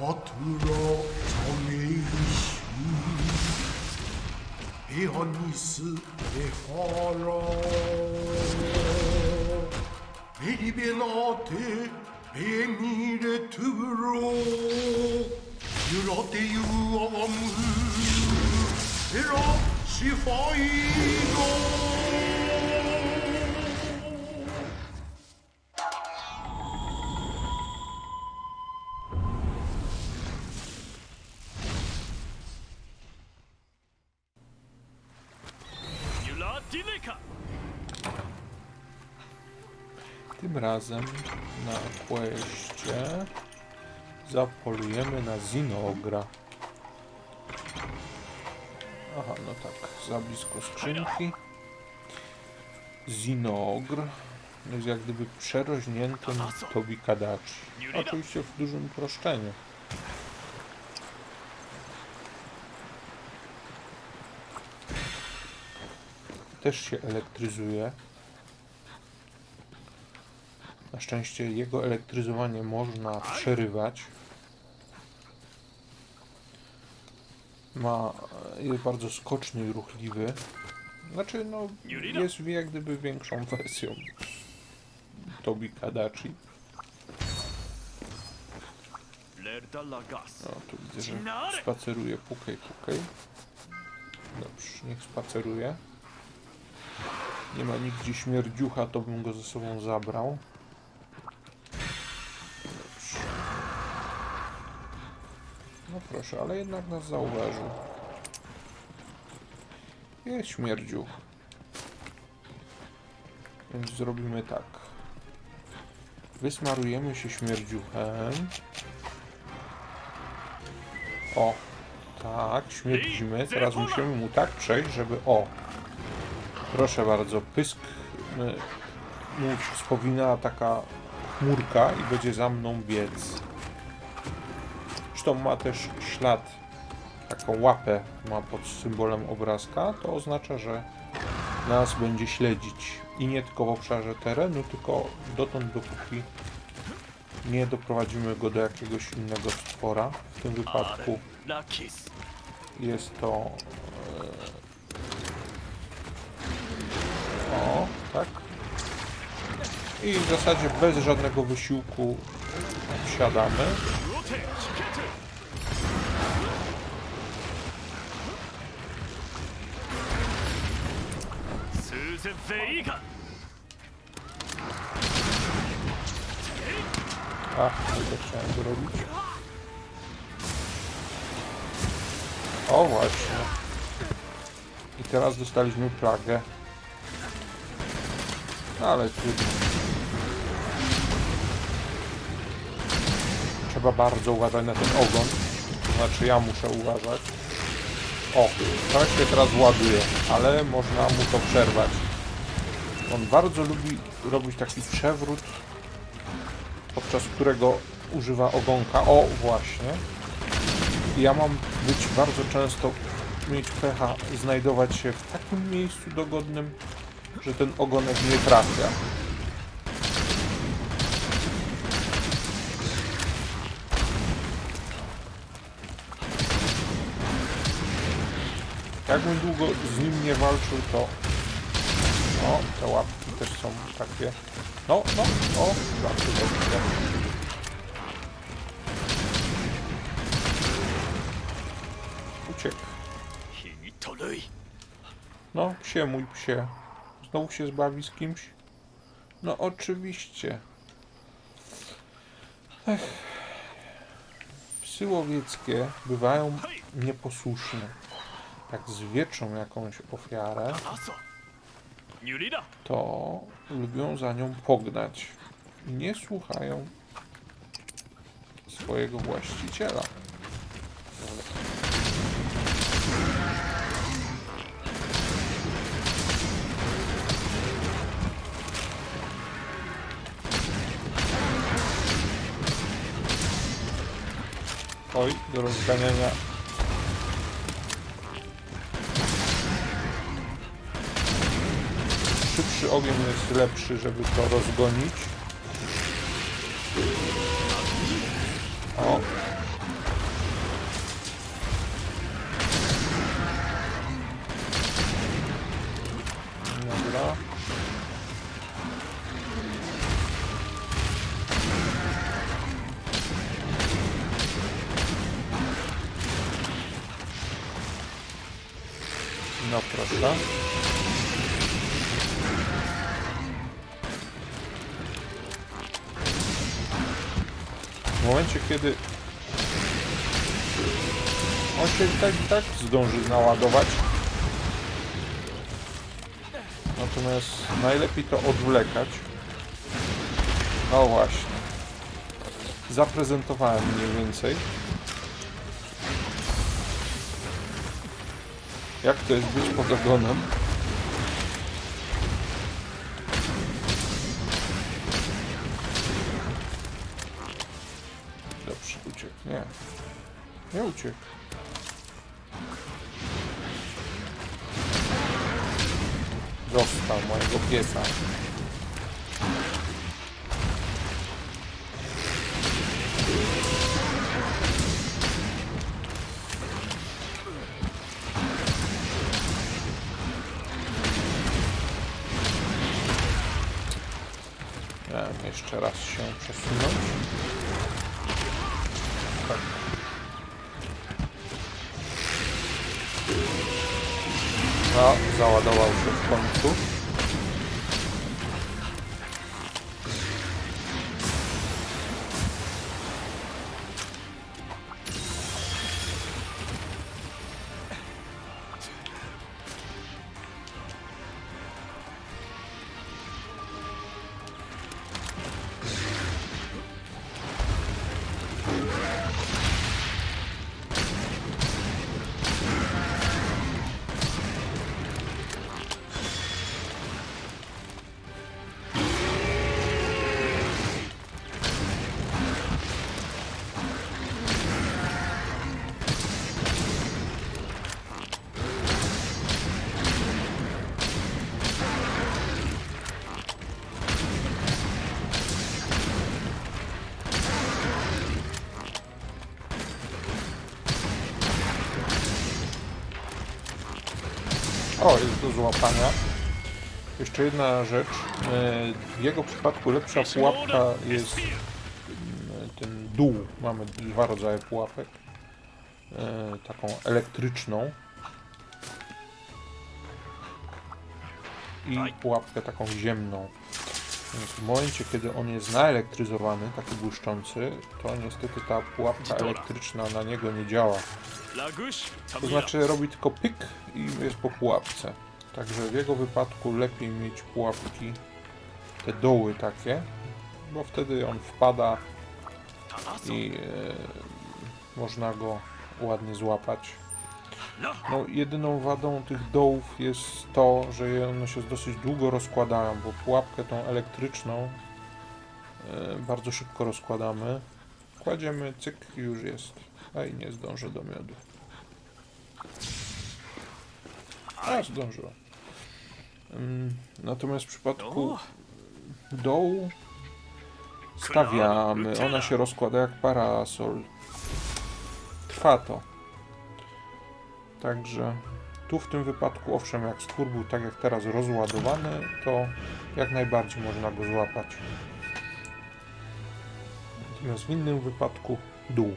Fatura taneyişi Piyanisi behara Beni belate Bemire tübro. Yürate yuamı Era şifayı. Tym razem na questie zapolujemy na Zinogra. Aha, no tak, za blisko skrzynki. Zinogr jest jak gdyby przeroźniętym Tobi Kadachi. Oczywiście w dużym uproszczeniu. Też się elektryzuje. Na szczęście jego elektryzowanie można przerywać. Ma, jest bardzo skoczny i ruchliwy. Znaczy, no, jest jak gdyby większą wersją Tobi Kadachi. No, tu widzę, że spaceruje. Pukaj, pukaj. Dobrze, niech spaceruje. Nie ma nigdzie śmierdziucha, to bym go ze sobą zabrał. No proszę, ale jednak nas zauważył. Jest śmierdziuch. Więc zrobimy tak. Wysmarujemy się śmierdziuchem. O, tak, śmierdzimy. Teraz musimy mu tak przejść, żeby... O, proszę bardzo, pysk y, mu spowinęła taka chmurka i będzie za mną biec. Zresztą ma też ślad, taką łapę ma pod symbolem obrazka. To oznacza, że nas będzie śledzić. I nie tylko w obszarze terenu, tylko dotąd, dopóki nie doprowadzimy go do jakiegoś innego stwora. W tym wypadku jest to. E, o, tak. I w zasadzie bez żadnego wysiłku wsiadamy. Suze Veiga! A, to chciałem zrobić. O, właśnie. I teraz dostaliśmy plagę. No, ale trudno. Trzeba bardzo uważać na ten ogon. To znaczy ja muszę uważać. O, to się teraz ładuje, ale można mu to przerwać. On bardzo lubi robić taki przewrót podczas którego używa ogonka. O, właśnie. Ja mam być bardzo często, mieć pecha, znajdować się w takim miejscu dogodnym, że ten ogonek nie trafia. Jakbym długo z nim nie walczył, to... O, te łapki też są takie... No, no, o, bardzo dobrze. Uciekł. No, psie mój psie. Znowu się zbawi z kimś? No oczywiście. Ech. Psy łowieckie bywają nieposłuszne. Jak zwieczą jakąś ofiarę. To lubią za nią pognać. Nie słuchają swojego właściciela. Oj, do rozganiania. czy ogień jest lepszy, żeby to rozgonić. O. Dobra. No proszę. Momencie, kiedy on się tak, i tak zdąży naładować. Natomiast najlepiej to odwlekać. No właśnie. Zaprezentowałem mniej więcej. Jak to jest być pod ogonem? Nie. Nie uciekł. Dostał mojego piesa. Jeszcze raz się przesunąć. No, załadował się w końcu. złapania. Jeszcze jedna rzecz. E, w jego przypadku lepsza pułapka jest mm, ten dół. Mamy dwa rodzaje pułapek. E, taką elektryczną. I pułapkę taką ziemną. Więc w momencie, kiedy on jest naelektryzowany, taki błyszczący, to niestety ta pułapka elektryczna na niego nie działa. To znaczy robi tylko pyk i jest po pułapce. Także w jego wypadku lepiej mieć pułapki, te doły takie, bo wtedy on wpada i e, można go ładnie złapać. No, jedyną wadą tych dołów jest to, że one się dosyć długo rozkładają, bo pułapkę tą elektryczną e, bardzo szybko rozkładamy. Kładziemy, cyk, już jest. A i nie zdążę do miodu. A, zdążyła. Natomiast w przypadku dołu stawiamy. Ona się rozkłada jak parasol. Trwa to. Także tu w tym wypadku, owszem, jak stwór był tak jak teraz rozładowany, to jak najbardziej można go złapać. Natomiast w innym wypadku dół.